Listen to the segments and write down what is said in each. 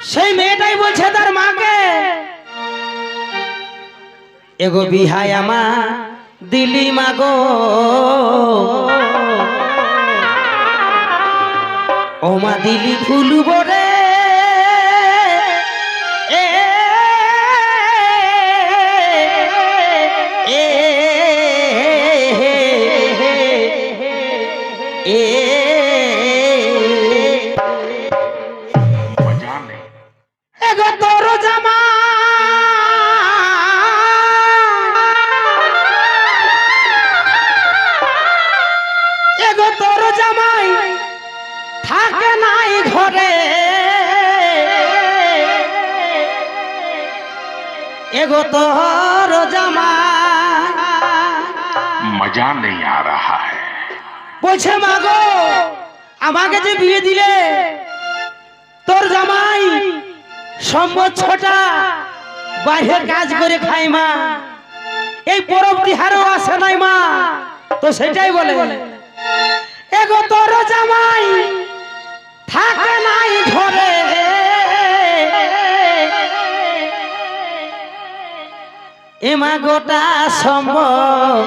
সেই মেয়েটাই বলছে তার মাকে, এগো বিহাই আমা, দিলি মাগো। ও মা, দিলি ফুলু বরে গো তোর জামা মজা নেই আ রাহা হ্যায় বলছে আমাকে যে বিয়ে দিলে তোর জামাই বাইরের কাজ করে খাই মা। এই পরব তিহারও আসে নাই মা। তো সেটাই বলে এগো তোর জামাই থাকে নাই ঘরে। এমা গোটা সম্ভব,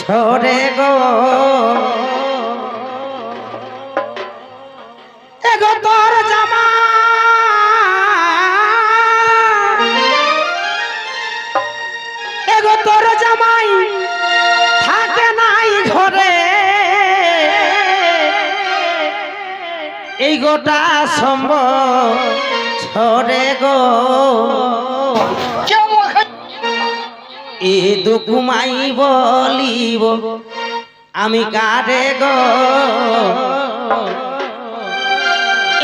ছড়ে গো। এগো তোর জামা। এগো তোর জামাই থাকে নাই ঘরে। এই গোটা ছড়ে গো। এ দুকুমাই বলিব আমি কারে গো?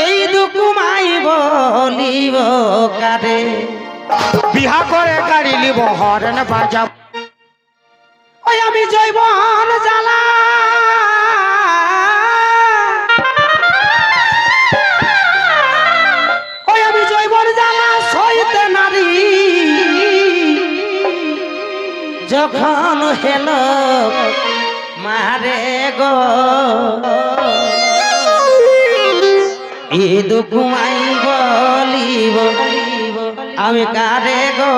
এই দুকুমাই বলিব কারে? বিহা করে গাড়ি নিব হরেন বাজাব ওই আমি জৈবন জ্বালা। যখন হেল মারে গো ঈদ কুমাই বলিব আমি কারে গো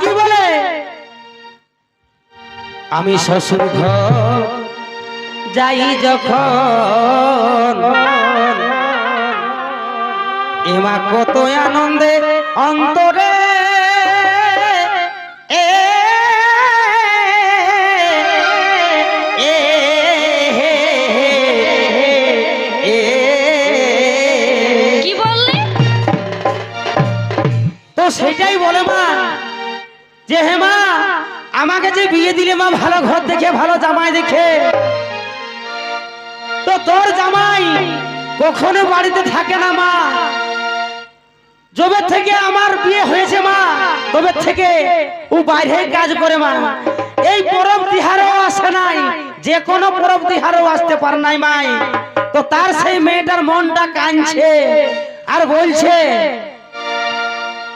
কি বলে? আমি শ্বশুর ঘর যাই যখন। এমা কত আনন্দে অন্তরে দিলে মা ভালো ঘর দেখে, ভালো জামাই দেখে। তো তোর জামাই কখনো বাড়িতে থাকে না মা। যবে থেকে আমার বিয়ে হয়েছে মা, তবে থেকে ও বাইরে কাজ করে মা। এই পরব তিহারেও আসে নাই, যে কোনো পরব তিহারেও আসতে পারে নাই মাই। তো তার সেই মেয়েটার মনটা কাঁদছে আর বলছে,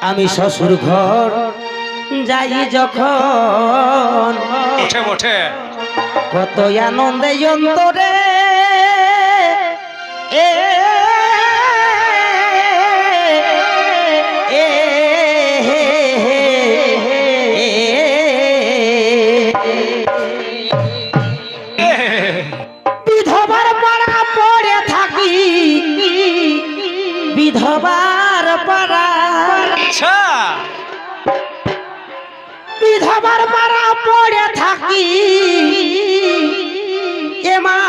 আমি শ্বশুর ঘর যাই যখন ওঠে ওঠে। কত আনন্দে অন্তরে এ বিধবার পাড়া পড়ে থাকি। বিধবার পাড়া আচ্ছা। বিধবার পাড়া পড়ে থাকি। এমা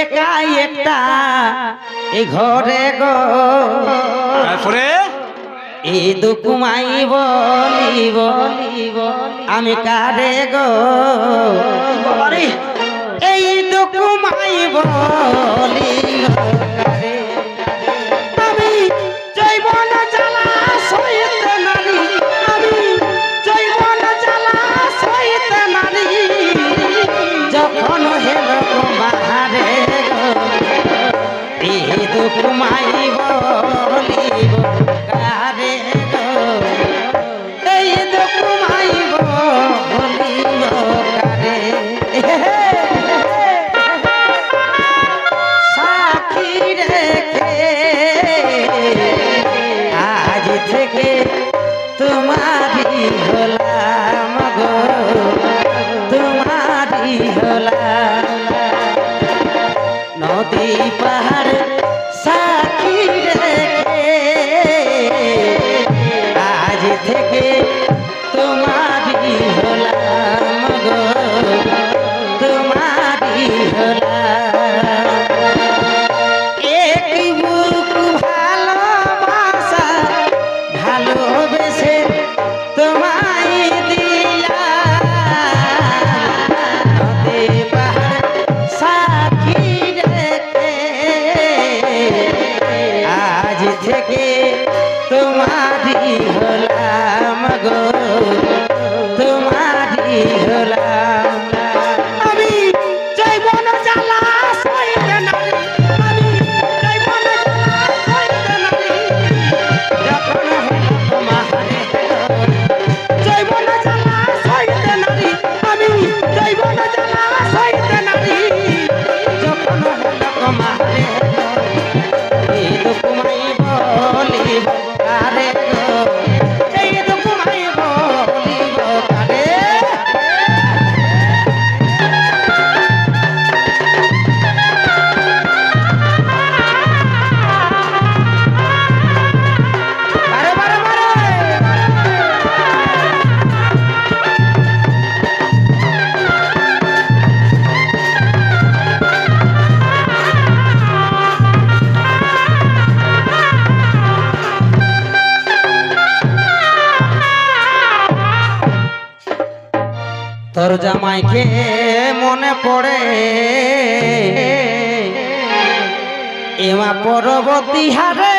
একা একটা এ ঘরে গো। তারপরে? এই দুকুমাই বলিব আমি কারে গো? এই দুকুমাই বলিব। থেকে তোমারই হলাম তোর জামাইকে মনে পড়ে। এমা পরবর্তী হারে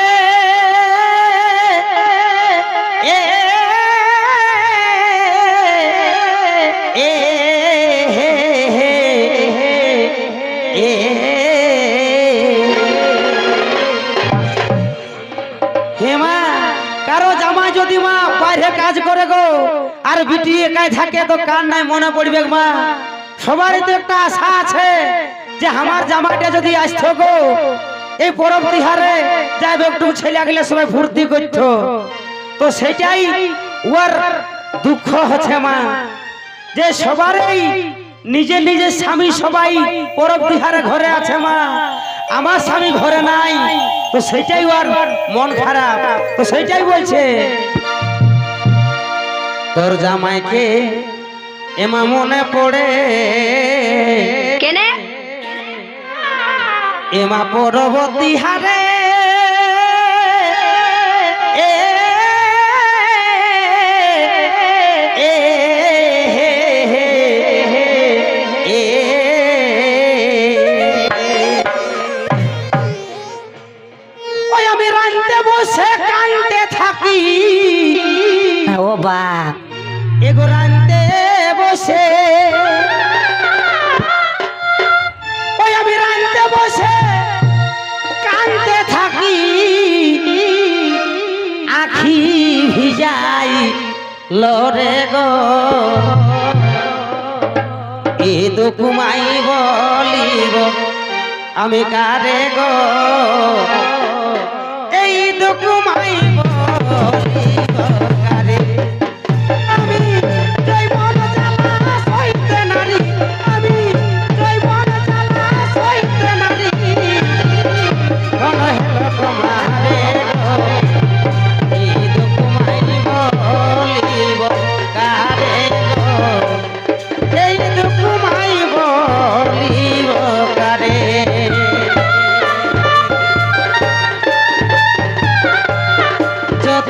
হেমা কারও জামাই যদি মা বাইরে কাজ করে গো আর বিটি একাই থাকে তো কার নাই মনে পড়বে মা। সবারই তো একটা আশা আছে যে আমার জামাইটা যদি আসতো গো, এই পরব তিহারে যাবে একটু ছেলে গেলে সবাই ফুর্তি করতো। তো সেটাই ওর দুঃখ হচ্ছে মা। যে সবারই নিজে নিজে স্বামী সবাই পরব বিহারে ঘরে আছে মা। আমার স্বামী ঘরে নাই, তো সেটাই ওর মন খারাপ। তো সেটাই বলছে তোর জামাইকে এমা মনে পড়ে। কেনে? এমা পরবর্তী হারে আমি রানতে বসে কানতে থাকি। ও বাপ। এগো বসে। ওই আমি রানতে বসে কানতে থাকি। আখি ভিজাই লরে গো। এ দুকুমাই বলিব আমি কারে গো? এই দুকুমাই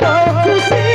तो खुशी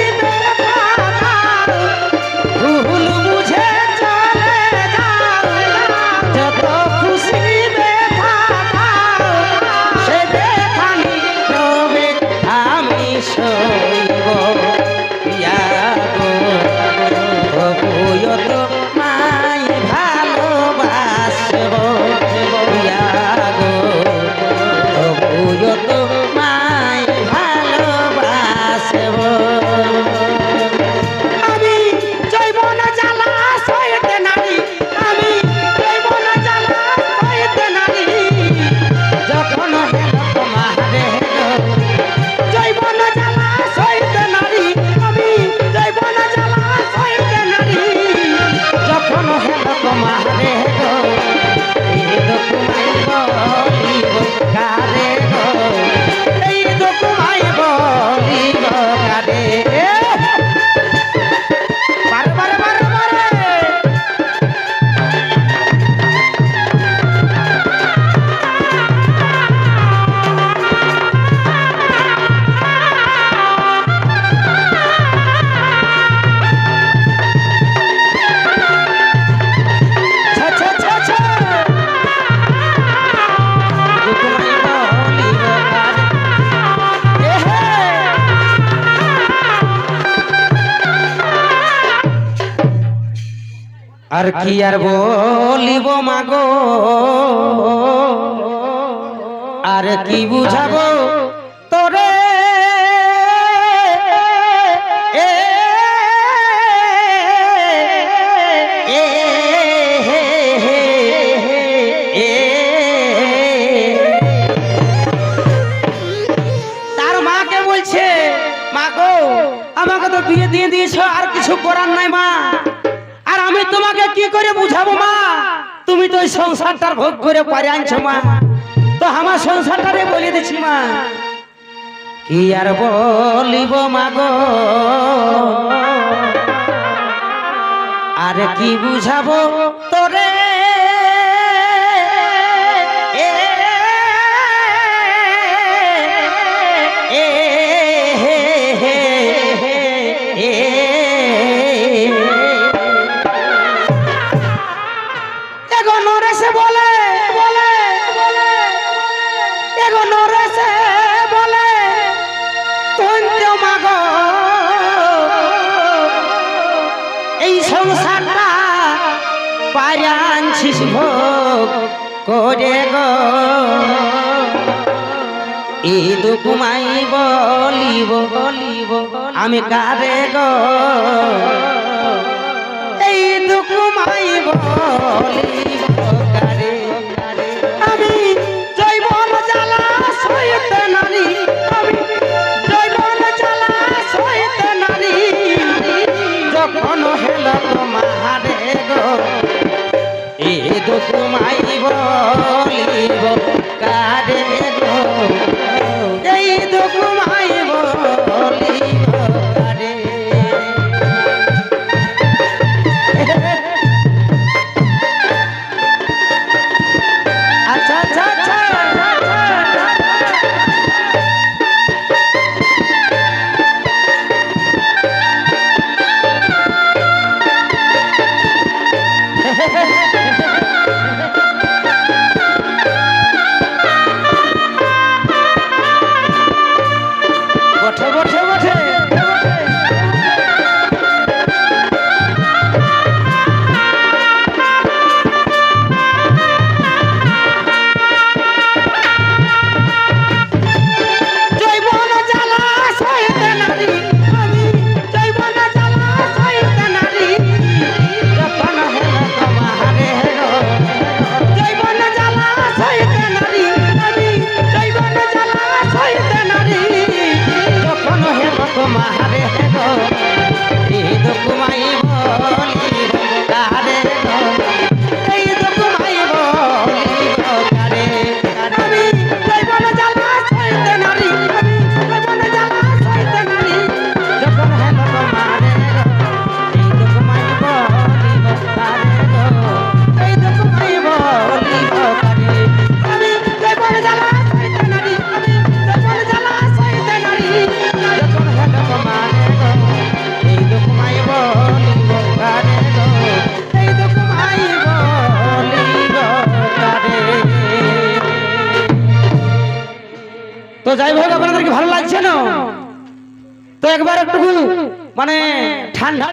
আর কি আর বলিব মাগো? আর কি বুঝাবো তোরে? তার মাকে বলছে মা গো আমাকে তো বিয়ে দিয়ে দিয়েছ, আর কিছু করার কি করে বুঝাবো মা। তুমি তো ওই সংসারটার ভোগ করে পারে আনছো মা। তো আমার সংসারটারে বলে দিচ্ছি মা। কি আর বলিব মা গো? আর কি বুঝাবো? আনছিস ভোগ করে গু। কুমাই বলিব বলিব আমি কারে গ। এই দুকুমাই বলিব বলিব